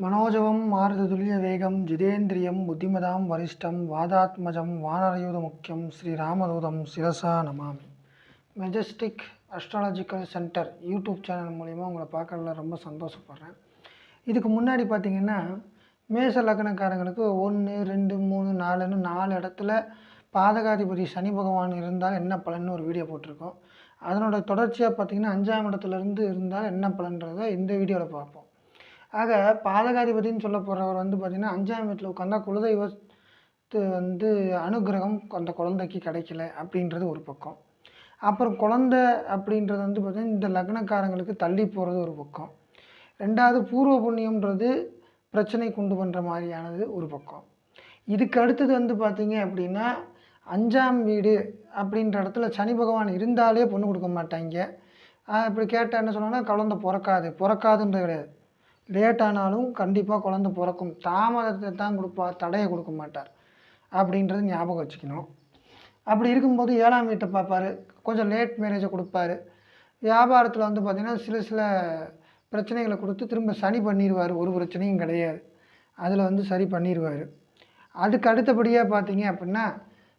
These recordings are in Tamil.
மனோஜவம் மாருததுல்ய வேகம் ஜிதேந்திரியம் புத்திமதாம் வரிஷ்டம் வாதாத்மஜம் வானரயூத முக்கியம் ஸ்ரீராமதூதம் சிரசா நமாமி. Majestic astrological centre YouTube channel மூலிமா உங்களை பார்க்கறதுல ரொம்ப சந்தோஷப்படுறேன். இதுக்கு முன்னாடி பார்த்தீங்கன்னா மேச லக்னக்காரங்களுக்கு ஒன்று ரெண்டு மூணு நாலுன்னு நாலு இடத்துல பாதகாதிபதி சனி பகவான் இருந்தால் என்ன பலன்னு ஒரு வீடியோ போட்டிருக்கோம். அதனோட தொடர்ச்சியாக பார்த்தீங்கன்னா அஞ்சாம் இடத்துலேருந்து இருந்தால் என்ன பலன்றதை இந்த வீடியோவில் பார்ப்போம். ஆக பாதகாதிபதின்னு சொல்ல போகிறவர் வந்து பார்த்திங்கன்னா அஞ்சாம் வீட்டில் உட்காந்தா குலதெய்வத்து வந்து அனுகிரகம் அந்த குழந்தைக்கு கிடைக்கல அப்படின்றது ஒரு பக்கம். அப்புறம் குழந்த அப்படின்றது வந்து பார்த்திங்கன்னா இந்த லக்னக்காரங்களுக்கு தள்ளி போகிறது ஒரு பக்கம். ரெண்டாவது பூர்வ புண்ணியம்ன்றது பிரச்சனை கொண்டு பண்ணுற மாதிரியானது ஒரு பக்கம். இதுக்கு அடுத்தது வந்து பார்த்திங்க அப்படின்னா அஞ்சாம் வீடு அப்படின்ற இடத்துல சனி பகவான் இருந்தாலே பொண்ணு கொடுக்க மாட்டாங்க. இப்படி கேட்டால் என்ன சொன்னோன்னா குழந்த பிறக்காது. பிறக்காதுன்றது கிடையாது. லேட் ஆனாலும் கண்டிப்பாக குழந்த பிறக்கும். தாமதத்தை தான் கொடுப்பார் தடையை கொடுக்க மாட்டார். அப்படின்றது ஞாபகம் வச்சுக்கணும். அப்படி இருக்கும்போது ஏழாம் வீட்டை பார்ப்பார். கொஞ்சம் லேட் மேரேஜை கொடுப்பாரு. வியாபாரத்தில் வந்து பார்த்திங்கன்னா சில சில பிரச்சனைகளை கொடுத்து திரும்ப சனி பண்ணிடுவார் ஒரு பிரச்சனையும் கிடையாது. அதில் வந்து சரி பண்ணிடுவார் அதுக்கு அடுத்தபடியாக பார்த்தீங்க அப்படின்னா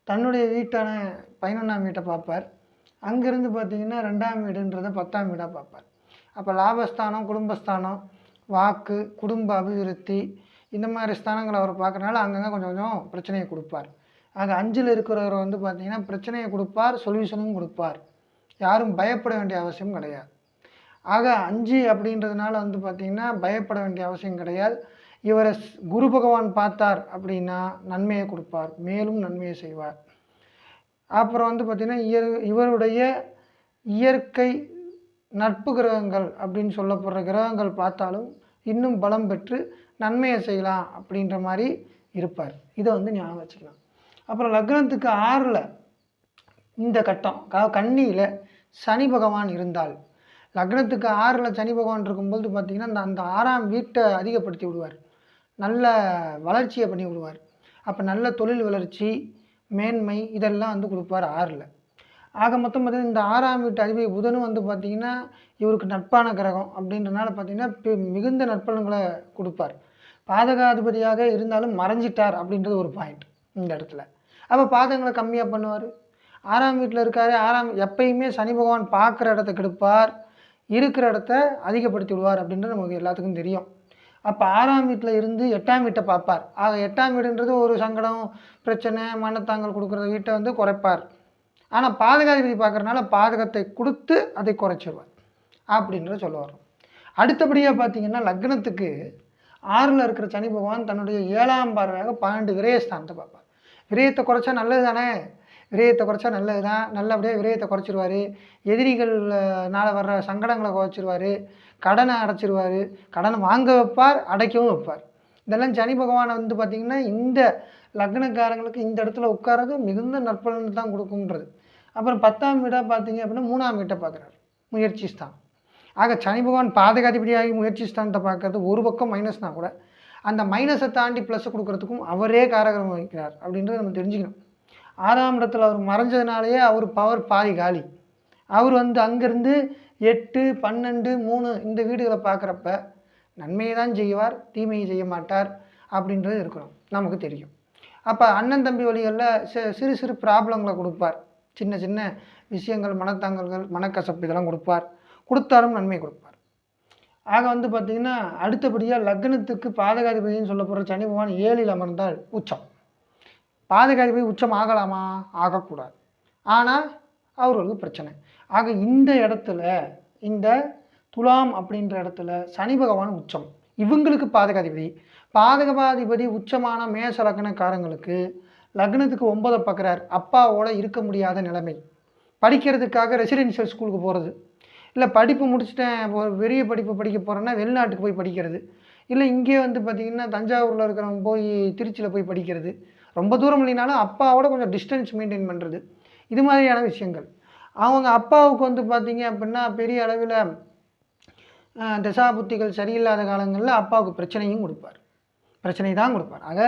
தன்னுடைய வீட்டான பதினொன்றாம் வீட்டை பார்ப்பார். அங்கேருந்து பார்த்தீங்கன்னா ரெண்டாம் வீடுன்றதை பத்தாம் வீடாக பார்ப்பார். அப்போ லாபஸ்தானம் குடும்பஸ்தானம் வாக்கு குடும்ப அபிவிருத்தி இந்த மாதிரி ஸ்தானங்களை அவர் பார்க்குறனால அங்கங்கே கொஞ்சம் கொஞ்சம் பிரச்சனையை கொடுப்பார். ஆக அஞ்சில் இருக்கிறவர் வந்து பார்த்திங்கன்னா பிரச்சனையை கொடுப்பார் சொல்யூஷனும் கொடுப்பார். யாரும் பயப்பட வேண்டிய அவசியம் கிடையாது. ஆக அஞ்சு அப்படின்றதுனால வந்து பார்த்திங்கன்னா பயப்பட வேண்டிய அவசியம் கிடையாது. இவரை ஸ்- குரு பகவான் பார்த்தார் அப்படின்னா நன்மையை கொடுப்பார் மேலும் நன்மையை செய்வார். அப்புறம் வந்து பார்த்திங்கன்னா இயற் இவருடைய இயற்கை நட்பு கிரகங்கள் அப்படின்னு சொல்லப்படுற கிரகங்கள் பார்த்தாலும் இன்னும் பலம் பெற்று நன்மையை செய்யலாம் அப்படின்ற மாதிரி இருப்பார். இதை வந்து ஞாபகம் வச்சுக்கலாம். அப்புறம் லக்னத்துக்கு ஆறில் இந்த கட்டம் க கண்ணியில் சனி பகவான் இருந்தால் லக்னத்துக்கு ஆறில் சனி பகவான் இருக்கும்போது பார்த்திங்கன்னா அந்த அந்த ஆறாம் வீட்டை அதிகப்படுத்தி விடுவார். நல்ல வளர்ச்சியை பண்ணி விடுவார். அப்போ நல்ல தொழில் வளர்ச்சி மேன்மை இதெல்லாம் வந்து கொடுப்பார் ஆறில். ஆக மொத்தம் பார்த்திங்கன்னா இந்த ஆறாம் வீட்டு அதிபதி புதனும் வந்து பார்த்திங்கன்னா இவருக்கு நட்பான கிரகம் அப்படின்றனால பார்த்தீங்கன்னா பெ- மிகுந்த நற்பலன்களை கொடுப்பார். பாதகாதிபதியாக இருந்தாலும் மறைஞ்சிட்டார் அப்படின்றது ஒரு பாயிண்ட் இந்த இடத்துல. அப்போ பாதங்களை கம்மியாக பண்ணுவார். ஆறாம் வீட்டில் இருக்காரு. ஆறாம் எப்பயுமே சனி பகவான் பார்க்குற இடத்த கெடுப்பார். இருக்கிற இடத்த அதிகப்படுத்தி விடுவார் அப்படின்றது நமக்கு எல்லாத்துக்கும் தெரியும். அப்போ ஆறாம் வீட்டில் இருந்து எட்டாம் வீட்டை பார்ப்பார். ஆக எட்டாம் வீடுன்றது ஒரு சங்கடம் பிரச்சனை மனத்தாங்கல் கொடுக்குற வீட்டை வந்து குறைப்பார். ஆனால் பாதகாதிபதி பார்க்குறனால பாதகத்தை கொடுத்து அதை குறைச்சிருவார் அப்படின்றத சொல்ல வரோம் அடுத்தபடியாக பார்த்தீங்கன்னா லக்னத்துக்கு ஆறில் இருக்கிற சனி பகவான் தன்னுடைய ஏழாம் பார்வையாக பன்னெண்டு விரயஸ்தானத்தை பார்ப்பார். விரயத்தை குறைச்சா நல்லது தானே விரயத்தை குறைச்சா நல்லது தான் நல்லபடியாக விரயத்தை குறைச்சிருவார். எதிரிகள்னால வர்ற சங்கடங்களை குறைச்சிருவார். கடனை அடைச்சிருவார். கடனை வாங்க வைப்பார் அடைக்கவும் வைப்பார். இதெல்லாம் சனி பகவானை வந்து பார்த்திங்கன்னா இந்த லக்னக்காரங்களுக்கு இந்த இடத்துல உட்காரது மிகுந்த நற்பலன் தான் கொடுக்கும்ன்றது. அப்புறம் பத்தாம் வீடாக பார்த்தீங்க அப்படின்னா மூணாம் வீட்டை பார்க்குறாரு. முயற்சி ஸ்தான் ஆக சனி பகவான் பாதகாதிபதியாகி முயற்சி ஸ்தானத்தை பார்க்கறது ஒரு பக்கம் மைனஸ்னா கூட அந்த மைனஸை தாண்டி ப்ளஸ் கொடுக்கறதுக்கும் அவரே காரகரம் வகிக்கிறார் அப்படின்றத நம்ம தெரிஞ்சுக்கணும். ஆறாம் இடத்துல அவர் மறைஞ்சதுனாலேயே அவர் பவர் பாதி காலி. அவர் வந்து அங்கேருந்து எட்டு பன்னெண்டு மூணு இந்த வீடுகளை பார்க்குறப்ப நன்மையை தான் செய்வார் தீமையை செய்ய மாட்டார் அப்படின்றது இருக்கணும். நமக்கு தெரியும். அப்போ அண்ணன் தம்பி வழிகளில் சிறு சிறு ப்ராப்ளங்களை கொடுப்பார். சின்ன சின்ன விஷயங்கள் மனத்தாங்கல்கள் மனக்கசப்பு இதெல்லாம் கொடுப்பார். கொடுத்தாலும் நன்மை கொடுப்பார். ஆக வந்து பார்த்திங்கன்னா அடுத்தபடியாக லக்னத்துக்கு பாதகாதிபதினு சொல்ல போகிற சனி பகவான் ஏழில் அமர்ந்தால் உச்சம். பாதகாதிபதி உச்சம் ஆகலாமா? ஆகக்கூடாது. ஆனால் அவர்களுக்கு பிரச்சனை. ஆக இந்த இடத்துல இந்த துலாம் அப்படின்ற இடத்துல சனி பகவான் உச்சம். இவங்களுக்கு பாதகாதிபதி. பாதகாதிபதி உச்சமான மேச லக்னக்காரங்களுக்கு லக்னத்துக்கு ஒன்பதை பார்க்குறார். அப்பாவோட இருக்க முடியாத நிலைமை. படிக்கிறதுக்காக ரெசிடென்ஷியல் ஸ்கூலுக்கு போகிறது இல்லை படிப்பு முடிச்சுட்டேன் பெரிய படிப்பு படிக்க போகிறேன்னா வெளிநாட்டுக்கு போய் படிக்கிறது. இல்லை இங்கே வந்து பார்த்திங்கன்னா தஞ்சாவூரில் இருக்கிறவங்க போய் திருச்சியில் போய் படிக்கிறது. ரொம்ப தூரம் இல்லைனாலும் அப்பாவோட கொஞ்சம் டிஸ்டன்ஸ் மெயின்டைன் பண்ணுறது இது மாதிரியான விஷயங்கள். அவங்க அப்பாவுக்கு வந்து பார்த்திங்க அப்படின்னா பெரிய அளவில் தசாபுத்திகள் சரியில்லாத காலங்களில் அப்பாவுக்கு பிரச்சனையும் கொடுப்பார். பிரச்சனை தான் கொடுப்பார். ஆக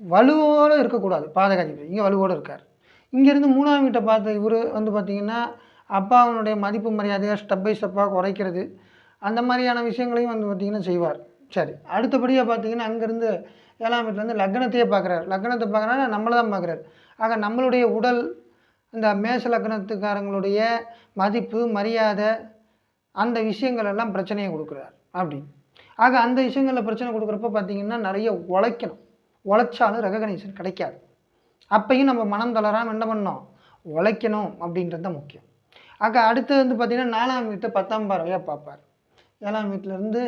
வலுவோடு இருக்கக்கூடாது. பாதகாதிபதி இங்கே வலுவோடு இருக்கார். இங்கேருந்து மூணாம் வீட்டை பார்த்த இவர் வந்து பார்த்திங்கன்னா அப்பாவுடைய மதிப்பு மரியாதையை ஸ்டெப் பை ஸ்டெப்பாக குறைக்கிறது. அந்த மாதிரியான விஷயங்களையும் வந்து பார்த்திங்கன்னா செய்வார். சரி. அடுத்தபடியாக பார்த்தீங்கன்னா அங்கேருந்து ஏழாம் வீட்டிலேருந்து லக்னத்தையே பார்க்குறாரு. லக்னத்தை பார்க்குறாரு நம்மளை தான் பார்க்குறாரு. ஆக நம்மளுடைய உடல் இந்த மேச லக்னத்துக்காரங்களுடைய மதிப்பு மரியாதை அந்த விஷயங்கள் எல்லாம் பிரச்சனையை கொடுக்குறார். அப்படின்னு. ஆக அந்த விஷயங்களில் பிரச்சனை கொடுக்குறப்ப பார்த்தீங்கன்னா நிறைய உழைக்கணும். உழைச்சாலும் ரெகக்னைசேஷன் கிடைக்காது. அப்பையும் நம்ம மனம் தளராமல் என்ன பண்ணோம் உழைக்கணும் அப்படின்றது தான் முக்கியம். ஆக அடுத்து வந்து பார்த்திங்கன்னா நாலாம் வீட்டை பத்தாம் பார்வையாக பார்ப்பார். ஏழாம் வீட்டிலேருந்து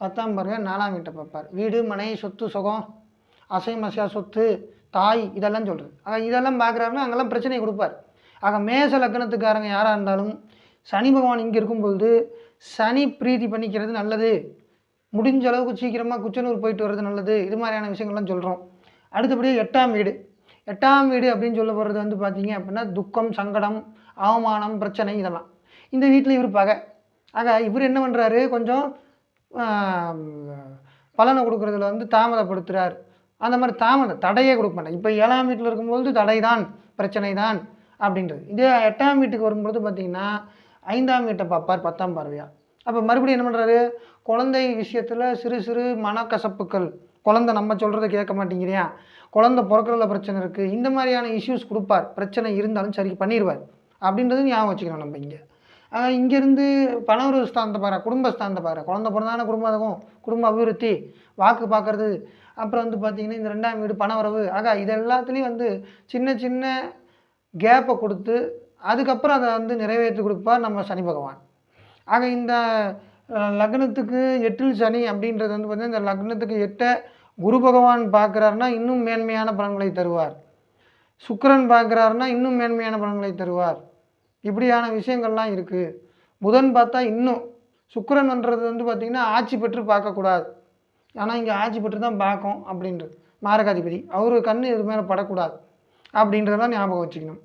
பத்தாம் பார்வையாக நாலாம் வீட்டை பார்ப்பார். வீடு மனை சொத்து சுகம் அசைமசையா சொத்து தாய் இதெல்லாம் சொல்கிறது ஆக இதெல்லாம் பார்க்குறாருன்னா அங்கெல்லாம் பிரச்சனையை கொடுப்பார். ஆக மேச லக்னத்துக்காரங்க யாராக இருந்தாலும் சனி பகவான் இங்கே இருக்கும்பொழுது சனி பிரீதி பண்ணிக்கிறது நல்லது. முடிஞ்ச அளவுக்கு சீக்கிரமாக குச்சனூர் போயிட்டு வர்றது நல்லது. இது மாதிரியான விஷயங்கள்லாம் சொல்கிறோம் அடுத்தபடி எட்டாம் வீடு. எட்டாம் வீடு அப்படின்னு சொல்ல போகிறது வந்து பார்த்தீங்க அப்படின்னா துக்கம் சங்கடம் அவமானம் பிரச்சனை இதெல்லாம். இந்த வீட்டில் இவர் பகை. ஆக இவர் என்ன பண்ணுறாரு கொஞ்சம் பலனை கொடுக்குறதுல வந்து தாமதப்படுத்துகிறார் அந்த மாதிரி தாமதம் தடையே கொடுக்க மாட்டேன் இப்போ ஏழாம் வீட்டில் இருக்கும்போது தடை தான் பிரச்சனை தான் அப்படின்றது. இதே எட்டாம் வீட்டுக்கு வரும்பொழுது பார்த்தீங்கன்னா ஐந்தாம் வீட்டை பார்ப்பார் பத்தாம் பார்வையா அப்போ மறுபடியும் என்ன பண்ணுறாரு குழந்தை விஷயத்தில் சிறு சிறு மனக்கசப்புகள். குழந்தை நம்ம சொல்கிறத கேட்க மாட்டேங்கிறியா? குழந்தை பிறக்கிறதுல பிரச்சனை இருக்குது இந்த மாதிரியான இஷ்யூஸ் கொடுப்பார். பிரச்சனை இருந்தாலும் சரி பண்ணிடுவார் அப்படின்றது ஞாபகம் வச்சுக்கணும் நம்ம இங்கே. இங்கேருந்து பணவரு ஸ்தானத்தை பாரு குடும்பஸ்தானத்தை பாரு. குழந்தை பிறந்தான குடும்பம் குடும்ப அபிவிருத்தி வாக்கு பார்க்குறது அப்புறம் வந்து பார்த்திங்கன்னா இந்த ரெண்டாம் வீடு பணவரவு ஆக இது எல்லாத்துலேயும் வந்து சின்ன சின்ன கேப்பை கொடுத்து அதுக்கப்புறம் அதை வந்து நிறைவேற்றி கொடுப்பார் நம்ம சனி பகவான். ஆக இந்த லக்னத்துக்கு எட்டில் சனி அப்படின்றது வந்து பார்த்தீங்கன்னா இந்த லக்னத்துக்கு எட்ட குரு பகவான் பார்க்குறாருன்னா இன்னும் மேன்மையான பலன்களை தருவார். சுக்கரன் பார்க்குறாருன்னா இன்னும் மேன்மையான பலன்களை தருவார். இப்படியான விஷயங்கள்லாம் இருக்குது புதன் பார்த்தா இன்னும் சுக்கரன்ன்றது வந்து பார்த்திங்கன்னா ஆட்சி பெற்று பார்க்கக்கூடாது. ஆனால் இங்கே ஆட்சி பெற்று தான் பார்க்கும் அப்படின்றது மாரகாதிபதி. அவர் கண் இது மேலே படக்கூடாது அப்படின்றதெல்லாம் ஞாபகம் வச்சுக்கணும்.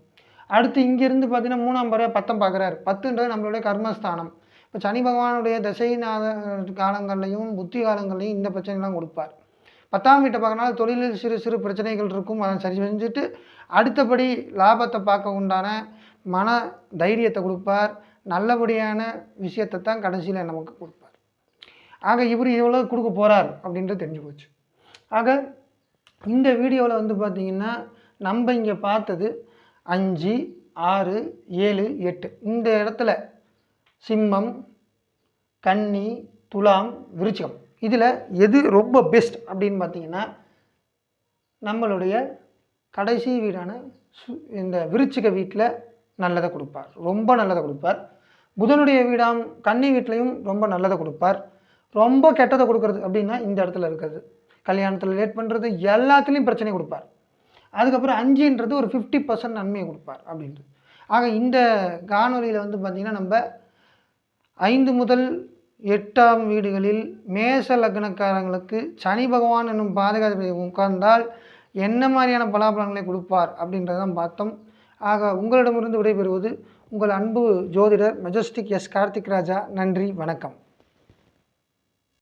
அடுத்து இங்கேருந்து பார்த்தீங்கன்னா மூணாம் பறவை பத்தம் பார்க்குறாரு பத்துன்றது நம்மளுடைய கர்மஸ்தானம். இப்போ சனி பகவானுடைய தசைநாத காலங்கள்லையும் புத்தி காலங்கள்லையும் இந்த பிரச்சனைலாம் கொடுப்பார். பத்தாம் வீட்டை பார்க்கறனால தொழிலில் சிறு சிறு பிரச்சனைகள் இருக்கும். அதை சரி செஞ்சுட்டு அடுத்தபடி லாபத்தை பார்க்க உண்டான மன தைரியத்தை கொடுப்பார். நல்லபடியான விஷயத்தை தான் கடைசியில் நமக்கு கொடுப்பார். ஆக இவர் எவ்வளோ கொடுக்க போகிறார் அப்படின்றது தெரிஞ்சு போச்சு. ஆக இந்த வீடியோவில் வந்து பார்த்திங்கன்னா நம்ம இங்கே பார்த்தது அஞ்சு ஆறு ஏழு எட்டு. இந்த இடத்துல சிம்மம் கன்னி துலாம் விருச்சிகம். இதில் எது ரொம்ப பெஸ்ட் அப்படின்னு பார்த்தீங்கன்னா நம்மளுடைய கடைசி வீடான சு- இந்த விருச்சிக வீட்டில் நல்லதை கொடுப்பார். ரொம்ப நல்லதை கொடுப்பார். புதனுடைய வீடாம் கன்னி வீட்லேயும் ரொம்ப நல்லதை கொடுப்பார். ரொம்ப கெட்டதை கொடுக்கறது அப்படின்னா இந்த இடத்துல இருக்கிறது கல்யாணத்தில் லேட் பண்ணுறது எல்லாத்துலேயும் பிரச்சனை கொடுப்பார். அதுக்கப்புறம் அஞ்சுன்றது ஒரு ஃபிஃப்டி பர்சன்ட் நன்மையை கொடுப்பார் அப்படின்றது. ஆக இந்த காணொலியில் வந்து பார்த்திங்கன்னா நம்ம ஐந்து முதல் எட்டாம் வீடுகளில் மேச லக்னக்காரங்களுக்கு சனி பகவான் என்னும் பாதுகாப்பு உட்கார்ந்தால் என்ன மாதிரியான பலாபலங்களை கொடுப்பார் அப்படின்றதான் பார்த்தோம். ஆக உங்களிடமிருந்து விடைபெறுவது உங்கள் அன்பு ஜோதிடர் மெஜஸ்டிக் எஸ் கார்த்திக் ராஜா. நன்றி வணக்கம்.